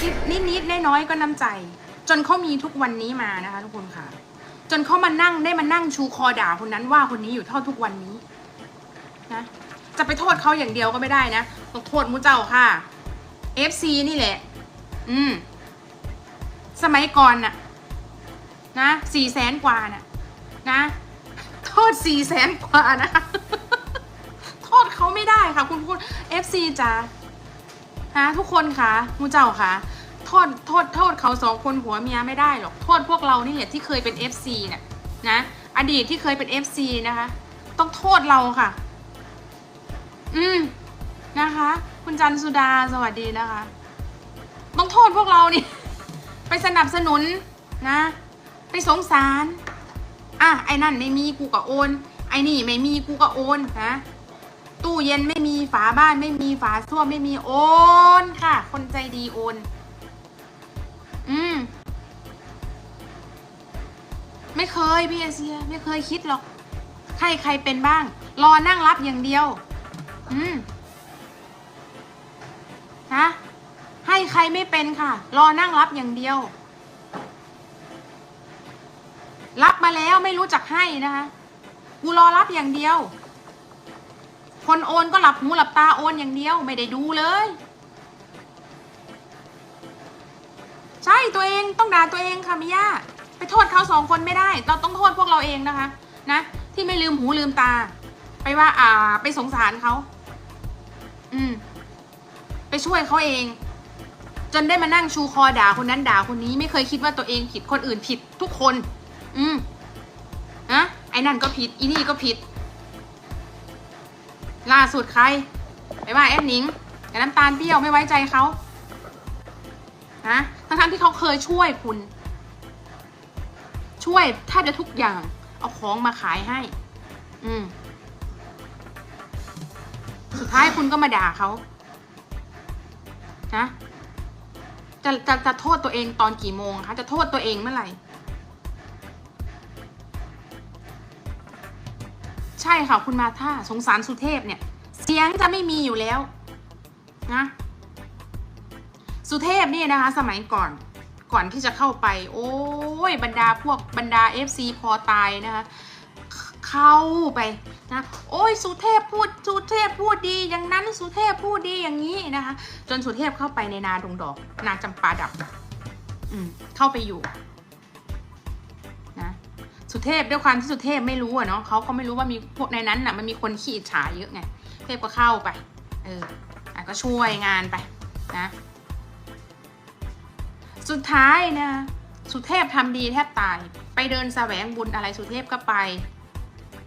คิดนิดๆน้อยๆก็น้ำใจ จนเขามีทุกวันนี้มานะคะทุกคนค่ะ จนเขามานั่งได้มานั่งชูคอด่าคนนั้นว่าคนนี้อยู่เท่าทุกวันนี้นะจะไปโทษเขาอย่างเดียวก็ไม่ได้นะต้องโทษมูเจ้าค่ะ FC นี่แหละ อืม สมัยก่อนน่ะ นะสี่แสนกว่าน่ะ นะ โทษสี่แสนกว่านะคะโทษเขาไม่ได้ค่ะ คุณคุณ FC จ้า ฮะทุกคนคะมูเจ้าคะโทษโทษโทษเขาสองคนผัวเมียไม่ได้หรอกโทษพวกเรานี่แหละที่เคยเป็น FC เนี่ยนะอดีตที่เคยเป็น FC นะคะ ต้องโทษเราค่ะ อืมนะคะ คุณจันสุดาสวัสดีนะคะ ต้องโทษพวกเรานี่ ไปสนับสนุนนะ ไปสงสาร อะไอ้นั่นไม่มีกูก็โอน ไอ้นี่ไม่มีกูก็โอนนะ ตู้เย็นไม่มีฝาบ้านไม่มีฝาส้วมไม่มีโอนค่ะ คนใจดีโอน อืม ไม่เคยพี่เอเชีย ไม่เคยคิดหรอก ใครใครเป็นบ้าง รอนั่งรับอย่างเดียว อืมฮะให้ใครไม่เป็นค่ะ รอนั่งรับอย่างเดียว รับมาแล้วไม่รู้จักให้นะคะ กูรอรับอย่างเดียว คนโอนก็หลับหูหลับตาโอนอย่างเดียวไม่ได้ดูเลย ใช่ตัวเองต้องด่าตัวเองค่ะมิยาไปโทษเขาสองคนไม่ได้ เราต้องโทษพวกเราเองนะคะนะที่ไม่ลืมหูลืมตา ไปว่า อ่า ไปสงสารเขาอืม ไปช่วยเขาเอง จนได้มานั่งชูคอด่าคนนั้นด่าคนนี้ ไม่เคยคิดว่าตัวเองผิดคนอื่นผิดทุกคน อืมนะไอ้นั่นก็ผิดอีนี่ก็ผิด ล่าสุดใครไปว่าแอดหนิงแต่น้ำตาลเปรี้ยวไม่ไว้ใจเขาฮะทั้งๆที่เขาเคยช่วยคุณ ช่วยแทบจะทุกอย่าง เอาของมาขายให้ อืม สุดท้ายคุณก็มาด่าเขานะจะจะจะโทษตัวเองตอนกี่โมงคะจะโทษตัวเองเมื่อไหร่ ใช่ค่ะคุณมาท่าสงสารสุเทพเนี่ย เสียงจะไม่มีอยู่แล้วนะสุเทพนี่นะคะ สมัยก่อนก่อนที่จะเข้าไป โอ้ยบรรดาพวกบรรดา FC พอตายนะคะเข้าไปนะโอ้ยสุเทพพูดสุเทพพูดดีอย่างนั้นสุเทพพูดดีอย่างนี้นะคะ จนสุเทพเข้าไปในนาดงดอก นาจำปาดับอืมเข้าไปอยู่ สุเทพด้วยความที่สุเทพไม่รู้อะเนาะเขาก็ไม่รู้ว่ามีพวกในนั้นน่ะมันมีคนขี้อิจฉาเยอะไงเทพก็เข้าไป เอออะก็ช่วยงานไปนะ สุดท้ายนะ สุเทพทำดีแทบตาย ไปเดินแสวงบุญอะไรสุเทพก็ไป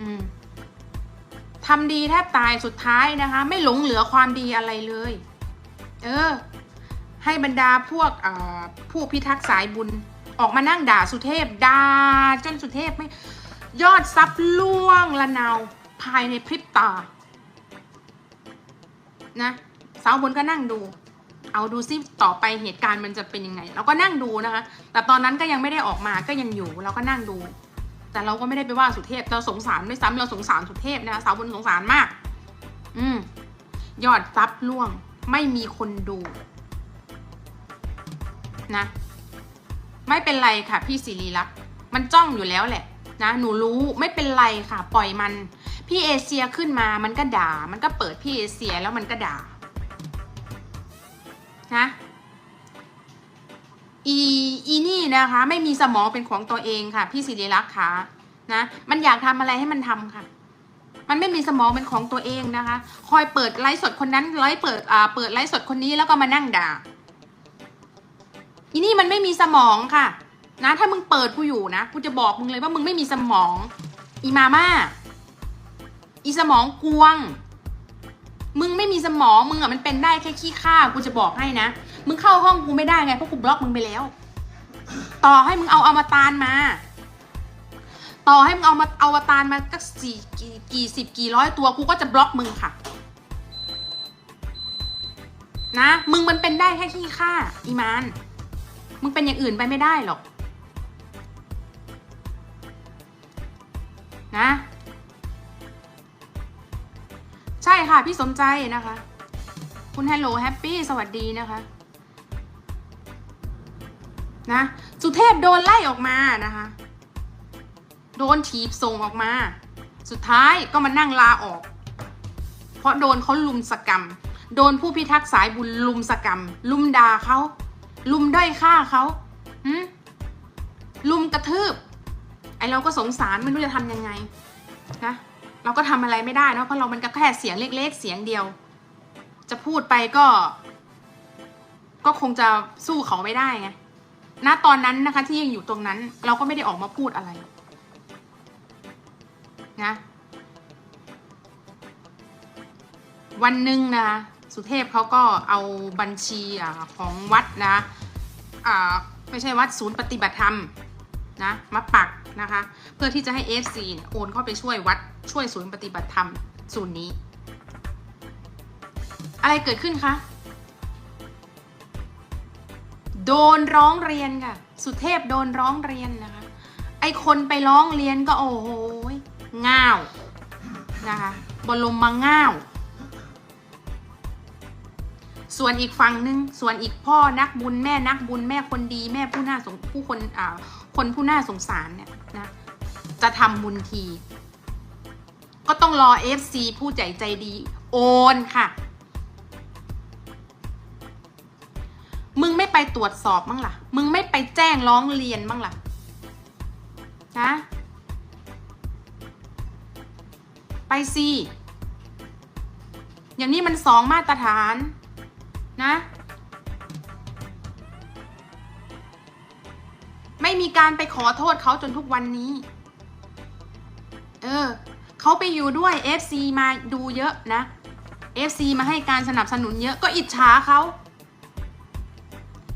อืมทำดีแทบตายสุดท้ายนะคะ ไม่หลงเหลือความดีอะไรเลย เออ ให้บรรดาพวกผู้พิทักษ์สายบุญออกมานั่งด่าสุเทพด่าจนสุเทพไม่ยอดซับล่วงละนาวภายในพริบตา นะสาวบนก็นั่งดู เอาดูซิต่อไปเหตุการณ์มันจะเป็นยังไง เราก็นั่งดูนะคะ แต่ตอนนั้นก็ยังไม่ได้ออกมาก็ยังอยู่เราก็นั่งดู แต่เราก็ไม่ได้ไปว่าสุเทพเราสงสารไม่ซ้ำเราสงสารสุเทพนะคะสาวบนสงสารมาก อืมยอดซับล่วงไม่มีคนดู นะ ไม่เป็นไรค่ะพี่สิริลักษ์มันจ้องอยู่แล้วแหละนะหนูรู้ไม่เป็นไรค่ะ ปล่อยมัน พี่เอเชียขึ้นมามันก็ด่า มันก็เปิดพี่เอเชียแล้วมันก็ด่านะอีอีนี่นะคะ ไม่มีสมองเป็นของตัวเองค่ะ พี่สิริลักษ์ค่ะนะมันอยากทำอะไรให้มันทำค่ะ มันไม่มีสมองเป็นของตัวเองนะคะ คอยเปิดไลฟ์สดคนนั้นไลฟ์เปิดอ่าเปิดไลฟ์สดคนนี้แล้วก็มานั่งด่า อีนี่มันไม่มีสมองค่ะ นะ ถ้ามึงเปิดกูอยู่นะกูจะบอกมึงเลยว่ามึงไม่มีสมอง อีมาม่าอีสมองกวง มึงไม่มีสมองมึงอะมันเป็นได้แค่ขี้ข้ากูจะบอกให้นะ มึงเข้าห้องกูไม่ได้ไงเพราะกูบล็อกมึงไปแล้ว ต่อให้มึงเอาอวตารมา ต่อให้มึงเอามาเอาอวตารมาก็สี่กี่กี่สิบกี่ร้อยตัวกูก็จะบล็อกมึงค่ะ นะ มึงมันเป็นได้แค่ขี้ข้าอีมาน มึงเป็นอย่างอื่นไปไม่ได้หรอก นะ ใช่ค่ะ พี่สมใจนะคะ คุณ Hello Happy สวัสดีนะคะ นะสุเทพโดนไล่ออกมานะคะ โดนถีบส่งออกมา สุดท้ายก็มานั่งลาออก เพราะโดนเขาลุมสกรรม โดนผู้พิทักษ์สายบุญลุมสกรรม ลุมด่าเขา ลุมด้อยค่าเขาหืมลุมกระทืบ ไอเราก็สงสารไม่รู้จะทำยังไงนะเราก็ทำอะไรไม่ได้เนะเพราะเรามันก็แค่เสียงเล็ก ๆ เสียงเดียว จะพูดไปก็ ก็คงจะสู้เขาไม่ได้ไงณตอนนั้นนะคะ ที่ยังอยู่ตรงนั้น เราก็ไม่ได้ออกมาพูดอะไรนะวันหนึ่งนะสุเทพเขาก็เอาบัญชีอของวัดนะ ไม่ใช่วัดศูนย์ปฏิบัติธรรมนะมาปักนะคะ เพื่อที่จะให้ FC เนี่ยโอนเข้าไปช่วยวัดช่วยศูนย์ปฏิบัติธรรมศูนย์นี้ อะไรเกิดขึ้นคะโดนร้องเรียนค่ะ สุเทพโดนร้องเรียนนะคะ ไอคนไปร้องเรียนก็โอ้โหง่าวนะคะบรมมาง่าว ส่วนอีกฝั่งหนึ่งส่วนอีกพ่อนักบุญแม่นักบุญแม่คนดี แม่ผู้น่าสงผู้คนอ่าคนผู้น่าสงสารเนี่ยนะจะทำบุญที ก็ต้องรอ FC ผู้ใจใจดี โอนค่ะ มึงไม่ไปตรวจสอบบ้งล่ะ มึงไม่ไปแจ้งร้องเรียนบ้งล่ะนะไปสิอย่างนี้มันสองมาตรฐาน นะ ไม่มีการไปขอโทษเขาจนทุกวันนี้ เออเขาไปอยู่ด้วย FC มาดูเยอะนะ FC มาให้การสนับสนุนเยอะก็อิจฉาเขา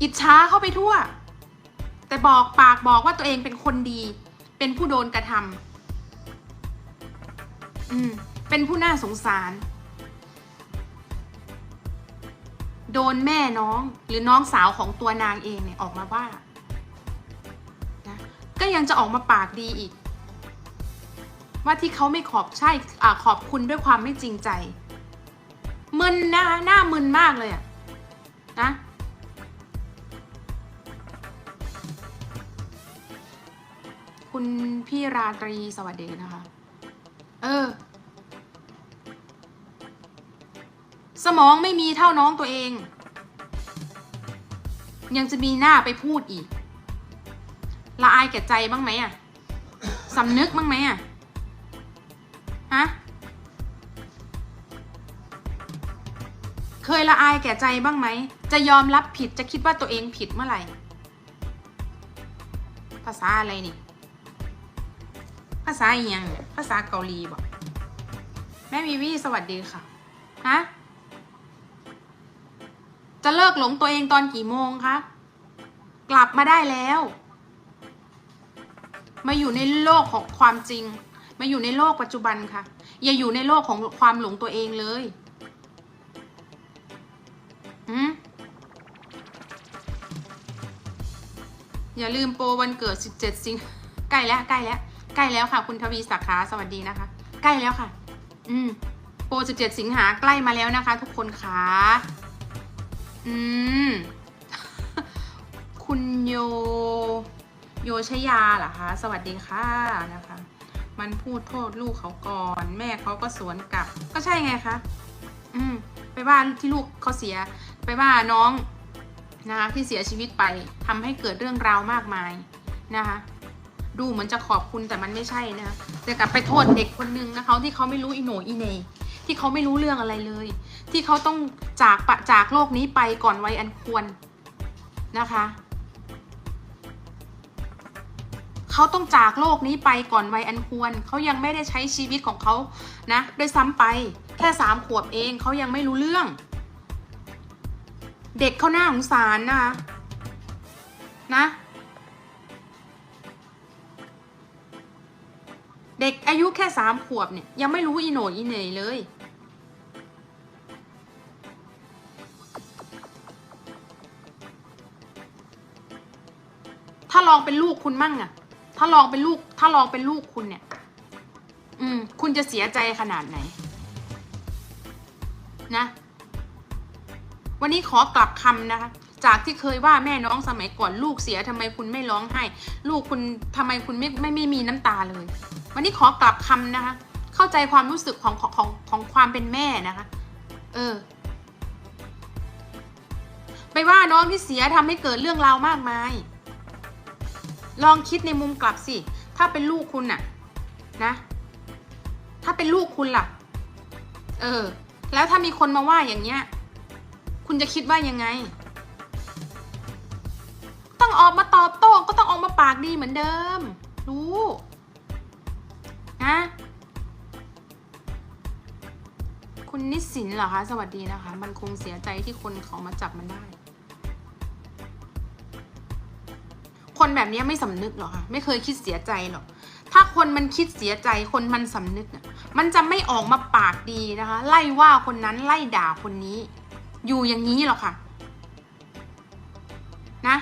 อิจฉาเข้าไปทั่ว แต่บอกปากบอกว่าตัวเองเป็นคนดี เป็นผู้โดนกระทำอืมเป็นผู้น่าสงสาร โดนแม่น้องหรือน้องสาวของตัวนางเองเนี่ยออกมาว่านะก็ยังจะออกมาปากดีอีก ว่าที่เขาไม่ขอบใช่อขอบคุณด้วยความไม่จริงใจมึนนะหน้ามึนมากเลยอะนะคุณพี่ราตรีสวัสดีนะคะ เออ มองไม่มีเท่าน้องตัวเอง ยังจะมีหน้าไปพูดอีก ละอายแก่ใจบ้างไหมอะสำนึกบ้างไหมอะฮะเคยละอายแก่ใจบ้างไหม จะยอมรับผิดจะคิดว่าตัวเองผิดเมื่อไหร่ ภาษาอะไรนี่ ภาษาเอหยังเนี่ยภาษาเกาหลีบอกแม่วีวีสวัสดีค่ะ ฮะ จะเลิกหลงตัวเองตอนกี่โมงคะ กลับมาได้แล้ว มาอยู่ในโลกของความจริง มาอยู่ในโลกปัจจุบันค่ะ อย่าอยู่ในโลกของความหลงตัวเองเลยหืมอย่าลืมโปรวันเกิด 17 สิงใกล้แล้วใกล้แล้วใกล้แล้วค่ะ คุณทวีศักขาสวัสดีนะคะ ใกล้แล้วค่ะ อืมโปร 17 สิงหาใกล้มาแล้วนะคะ ทุกคนค่ะ อืม คุณโย โยชยาเหรอคะ สวัสดีค่ะนะคะ มันพูดโทษลูกเขาก่อน แม่เขาก็สวนกลับ ก็ใช่ไงคะ อืม ไปว่าที่ลูกเขาเสีย ไปว่าน้องนะคะที่เสียชีวิตไปทำให้เกิดเรื่องราวมากมายนะคะ ดูเหมือนจะขอบคุณแต่มันไม่ใช่นะคะแต่กลับไปโทษเด็กคนนึงนะคะที่เขาไม่รู้อีโหนอีเน ที่เขาไม่รู้เรื่องอะไรเลย ที่เขาต้องจากปะจากโลกนี้ไปก่อนวัยอันควรนะคะเขาต้องจากโลกนี้ไปก่อนวัยอันควร เขายังไม่ได้ใช้ชีวิตของเขานะด้วยซ้ำไปแค่สามขวบเองเขายังไม่รู้เรื่อง เด็กเขาหน้าสงสารนะคะนะเด็กอายุแค่สามขวบเนี่ยยังไม่รู้อีโหนอีเหน่เลย ลองเป็นลูกคุณมั่งอะถ้าลองเป็นลูก ถ้าลองเป็นลูกคุณเนี่ย อืม คุณจะเสียใจขนาดไหน นะ วันนี้ขอกลับคำนะคะ จากที่เคยว่าแม่น้องสมัยก่อนลูกเสียทำไมคุณไม่ร้องไห้ ลูกคุณทำไมคุณไม่ไม่ไม่มีน้ำตาเลย วันนี้ขอกลับคำนะคะ เข้าใจความรู้สึกของของของของความเป็นแม่นะคะ เออไปว่าน้องที่เสียทำให้เกิดเรื่องราวมากมาย ลองคิดในมุมกลับสิ ถ้าเป็นลูกคุณน่ะนะ ถ้าเป็นลูกคุณล่ะ เออ แล้วถ้ามีคนมาว่าอย่างเงี้ย คุณจะคิดว่ายังไง ต้องออกมาตอบโต้ก็ต้องออกมาปากดีเหมือนเดิม รู้ นะคุณนิสินเหรอคะ สวัสดีนะคะ มันคงเสียใจที่คนเขามาจับมันได้ คนแบบนี้ไม่สำนึกหรอกค่ะ ไม่เคยคิดเสียใจหรอก ถ้าคนมันคิดเสียใจคนมันสำนึกน่ะมันจะไม่ออกมาปากดีนะคะ ไล่ว่าคนนั้นไล่ด่าคนนี้ อยู่อย่างนี้หรอกค่ะ นะ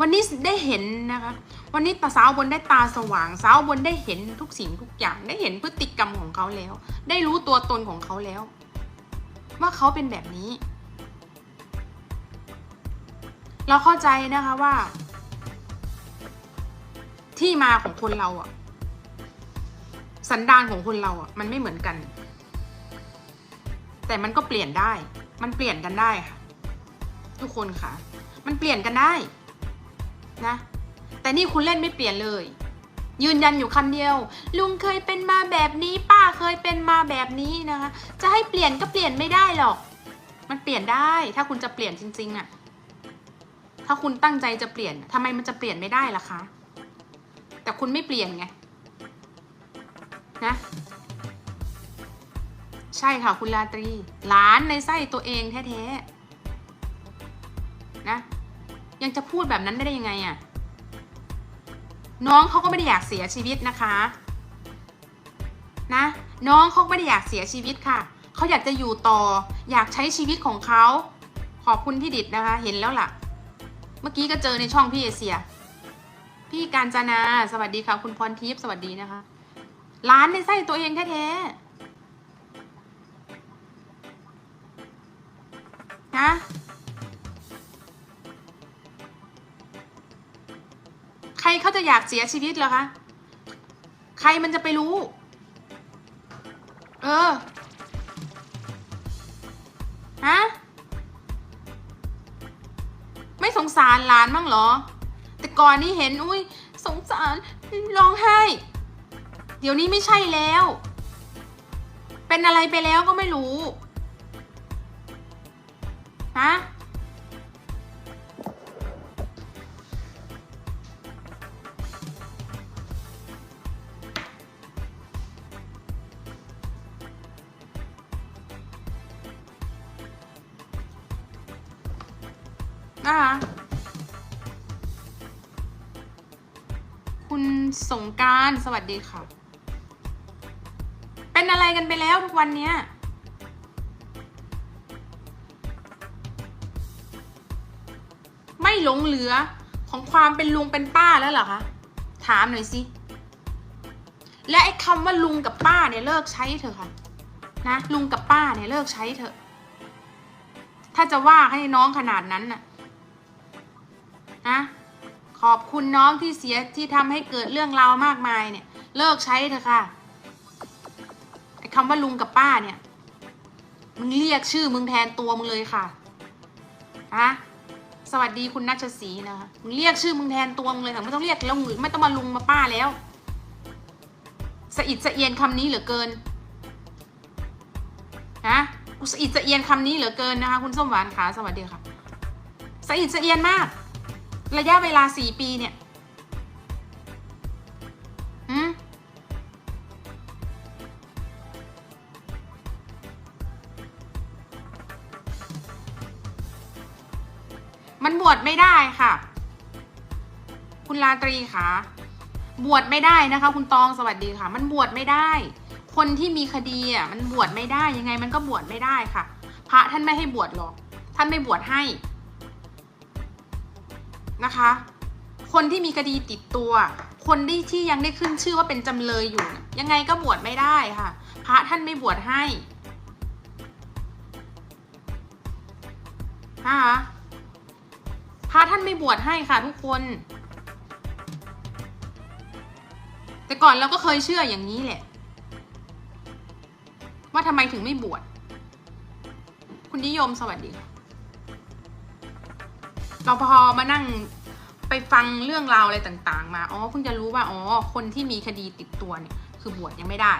วันนี้ได้เห็นนะคะ วันนี้ตาสาวบนได้ตาสว่างสาวบนได้เห็นทุกสิ่งทุกอย่าง ได้เห็นพฤติกรรมของเขาแล้ว ได้รู้ตัวตนของเขาแล้ว ว่าเขาเป็นแบบนี้ เราเข้าใจนะคะว่า ที่มาของคนเราอะสันดานของคนเราอะมันไม่เหมือนกัน แต่มันก็เปลี่ยนได้ มันเปลี่ยนกันได้ค่ะ ทุกคนค่ะ มันเปลี่ยนกันได้ นะ แต่นี่คุณเล่นไม่เปลี่ยนเลยยืนยันอยู่คำเดียว ลุงเคยเป็นมาแบบนี้ ป้าเคยเป็นมาแบบนี้นะคะ จะให้เปลี่ยนก็เปลี่ยนไม่ได้หรอก มันเปลี่ยนได้ถ้าคุณจะเปลี่ยนจริงๆอะ ถ้าคุณตั้งใจจะเปลี่ยนทำไมมันจะเปลี่ยนไม่ได้ล่ะคะ แต่คุณไม่เปลี่ยนไงนะใช่ค่ะคุณลาตรี หลานในไส้ตัวเองแท้ๆนะยังจะพูดแบบนั้นได้ยังไงอะ่ะน้องเขาก็ไม่ได้อยากเสียชีวิตนะคะนะน้องเขาไม่ได้อยากเสียชีวิตค่ะเขาอยากจะอยู่ต่อ อยากใช้ชีวิตของเขาขอบคุณพี่ดิดนะคะ เห็นแล้วล่ะ เมื่อกี้ก็เจอในช่องพี่เอเชีย พี่การจนา สวัสดีค่ะ คุณพรทิพย์สวัสดีนะคะ ร้านในไส้ตัวเองแท้ๆนะใครเขาจะอยากเสียชีวิตเหรอคะ ใครมันจะไปรู้ เออ ฮะ สงสารหลานมั้งเหรอ แต่ก่อนนี้เห็นอุ้ยสงสารร้องไห้ เดี๋ยวนี้ไม่ใช่แล้ว เป็นอะไรไปแล้วก็ไม่รู้ฮะนะคะ สงการสวัสดีค่ะ เป็นอะไรกันไปแล้วทุกวันเนี้ยไม่หลงเหลือของความเป็นลุงเป็นป้าแล้วเหรอคะถามหน่อยสิและไอ้คำว่าลุงกับป้าเนี่ยเลิกใช้เถอะค่ะนะลุงกับป้าเนี่ยเลิกใช้เถอะ ถ้าจะว่าให้น้องขนาดนั้นน่ะนะ ขอบคุณน้องที่เสียที่ทำให้เกิดเรื่องราวมากมายเนี่ย เลิกใช้เถอะค่ะไอ้คำว่าลุงกับป้าเนี่ย มึงเรียกชื่อมึงแทนตัวมึงเลยค่ะฮะสวัสดีคุณนัชศรีนะคะมึงเรียกชื่อมึงแทนตัวมึงเลยค่ะไม่ต้องเรียกแล้วมึงไม่ต้องมาลุงมาป้าแล้วสะอิดสะเอียนคำนี้เหลือเกินนะกูสะอิดสะเอียนคำนี้เหลือเกินนะคะ คุณส้มหวานขาสวัสดีค่ะสะอิดสะเอียนมาก ระยะเวลาสี่ปีเนี่ยอืมมันบวชไม่ได้ค่ะ คุณลาตรีค่ะ บวชไม่ได้นะคะ คุณตองสวัสดีค่ะ มันบวชไม่ได้ คนที่มีคดีอะมันบวชไม่ได้ยังไงมันก็บวชไม่ได้ค่ะ พระท่านไม่ให้บวชหรอก ท่านไม่บวชให้ นะคะ คนที่มีคดีติดตัว คนที่ที่ยังได้ขึ้นชื่อว่าเป็นจำเลยอยู่ยยังไงก็บวชไม่ได้ค่ะ พระท่านไม่บวชให้นะคะพระท่านไม่บวชให้ค่ะทุกคน แต่ก่อนเราก็เคยเชื่ออย่างนี้แหละ ว่าทำไมถึงไม่บวช คุณนิยมสวัสดีค่ะ เราพอมานั่งไปฟังเรื่องราวอะไรต่าง ๆ มา อ๋อ เพิ่งจะรู้ว่า อ๋อ คนที่มีคดีติดตัวเนี่ย คือบวชยังไม่ได้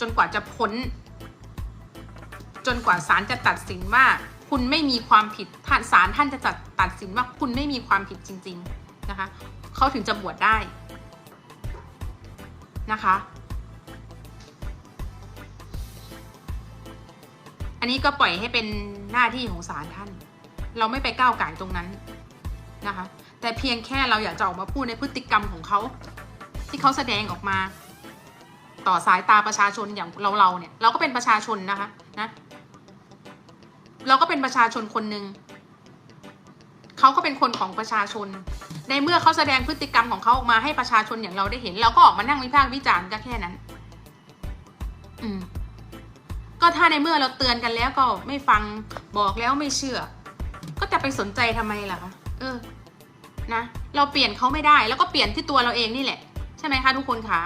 จนกว่าจะพ้น จนกว่าศาลจะตัดสินว่า คุณไม่มีความผิดท่านศาลท่านจะจัดตัดสินว่าคุณไม่มีความผิดจริง ๆ นะคะ เขาถึงจะบวชได้ นะคะ อันนี้ก็ปล่อยให้เป็นหน้าที่ของศาลท่าน เราไม่ไปก้าวไก่ายตรงนั้นนะคะ แต่เพียงแค่เราอยากจะออกมาพูดในพฤติกรรมของเขาที่เขาแสดงออกมา ต่อสายตาประชาชนอย่างเราเราเนี่ย เราก็เป็นประชาชนนะคะนะเราก็เป็นประชาชนคนหนึ่งเขาก็เป็นคนของประชาชน ในเมื่อเขาแสดงพฤติกรรมของเขาออกมาให้ประชาชนอย่างเราได้เห็น เราก็ออกมานั่งวิพากษ์วิจารณ์ก็แค่นั้น อืม ก็ถ้าในเมื่อเราเตือนกันแล้วก็ไม่ฟังบอกแล้วไม่เชื่อ ก็จะไปสนใจทำไมล่ะคะเออนะเราเปลี่ยนเขาไม่ได้ แล้วก็เปลี่ยนที่ตัวเราเองนี่แหละ ใช่ไหมคะทุกคนคะ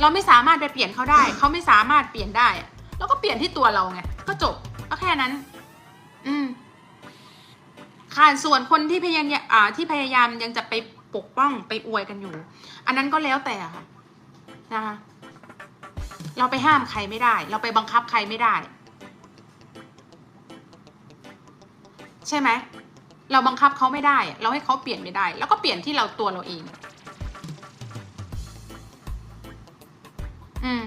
เราไม่สามารถไปเปลี่ยนเขาได้ เขาไม่สามารถเปลี่ยนได้อะเราก็เปลี่ยนที่ตัวเราไงก็จบก็แค่นั้น อืมค่ะส่วนคนที่พยายามอ่าที่พยายามยังจะไปปกป้องไปอวยกันอยู่ อันนั้นก็แล้วแต่ค่ะนะคะเราไปห้ามใครไม่ได้ เราไปบังคับใครไม่ได้ ใช่ไหมเราบังคับเขาไม่ได้ เราให้เขาเปลี่ยนไม่ได้ แล้วก็เปลี่ยนที่เราตัวเราเอง อืม